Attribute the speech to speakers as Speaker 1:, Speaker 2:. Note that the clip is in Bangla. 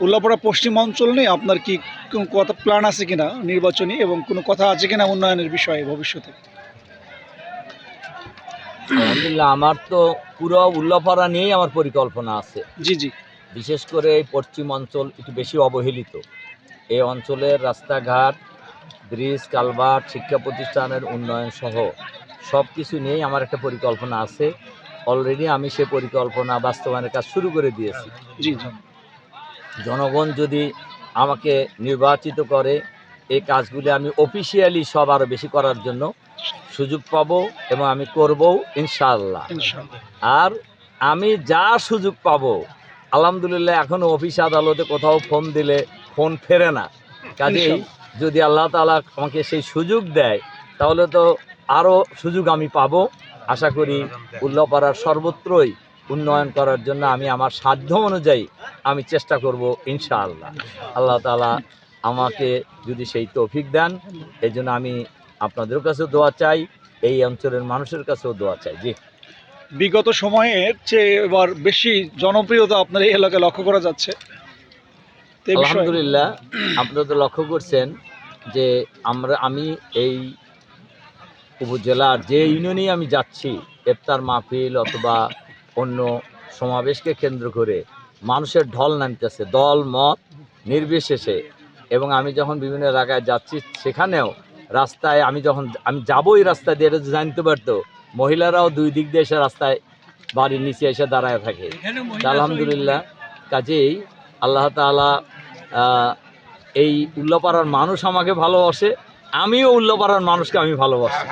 Speaker 1: উল্লাপাড়া পশ্চিম অঞ্চল নিয়ে আপনার কি কোনো কথা প্ল্যান আছে কিনা নির্বাচনী এবং কোনো কথা আছে কিনা উন্নয়নের বিষয়ে ভবিষ্যতে?
Speaker 2: আলহামদুলিল্লাহ আমার তো পুরো উল্লাপাড়া নিয়েই আমার পরিকল্পনা আছে।
Speaker 1: জি জি।
Speaker 2: বিশেষ করে এই পশ্চিম অঞ্চল একটু বেশি অবহেলিত। এই অঞ্চলের রাস্তাঘাট ব্রিজ কালভার্ট শিক্ষা প্রতিষ্ঠানের উন্নয়ন সহ সব কিছু নিয়েই আমার একটা পরিকল্পনা আছে। অলরেডি আমি সে পরিকল্পনা বাস্তবায়নের কাজ শুরু করে দিয়েছি।
Speaker 1: জি জি।
Speaker 2: জনগণ যদি আমাকে নির্বাচিত করে এই কাজগুলি আমি অফিসিয়ালি সব আরও বেশি করার জন্য সুযোগ পাবো এবং আমি করব ইনশাআল্লাহ।
Speaker 1: ইনশাআল্লাহ।
Speaker 2: আর আমি যা সুযোগ পাবো আলহামদুলিল্লাহ এখনও অফিস আদালতে কোথাও ফোন দিলে ফোন ফেরে না। কাজেই যদি আল্লাহ তালা আমাকে সেই সুযোগ দেয় তাহলে তো আরও সুযোগ আমি পাবো। আশা করি উল্লাপাড়ার সর্বত্রই উন্নয়ন করার জন্য আমি আমার সাধ্য অনুযায়ী আমি চেষ্টা করব ইনশাআল্লাহ। আল্লাহ তালা আমাকে যদি সেই তৌফিক দেন এই জন্য আমি আপনাদের কাছেও দোয়া চাই এই অঞ্চলের মানুষের কাছেও দোয়া চাই। জি।
Speaker 1: বিগত সময়ের চেয়ে এবার বেশি জনপ্রিয়তা আপনার এই এলাকায় লক্ষ্য করা যাচ্ছে।
Speaker 2: আলহামদুলিল্লাহ আপনারা তো লক্ষ্য করছেন যে আমরা আমি এই উপজেলার যে ইউনিয়নেই আমি যাচ্ছি ইফতার মাহফিল অথবা অন্য সমাবেশকে কেন্দ্র করে মানুষের ঢল নামতেছে দল মত নির্বিশেষে। এবং আমি যখন বিভিন্ন এলাকায় যাচ্ছি সেখানেও রাস্তায় আমি যখন আমি যাব যাবোই রাস্তা দিয়ে এটা জানতে পারতো। মহিলারাও দুই দিক দিয়ে এসে রাস্তায় বাড়ির নিচে এসে দাঁড়ায় থাকে। আলহামদুলিল্লাহ। কাজেই আল্লাহ আহ, এই উল্লাপাড়ার মানুষ আমাকে ভালোবাসে। আমিও উল্লাপাড়ার মানুষকে আমি ভালোবাসি।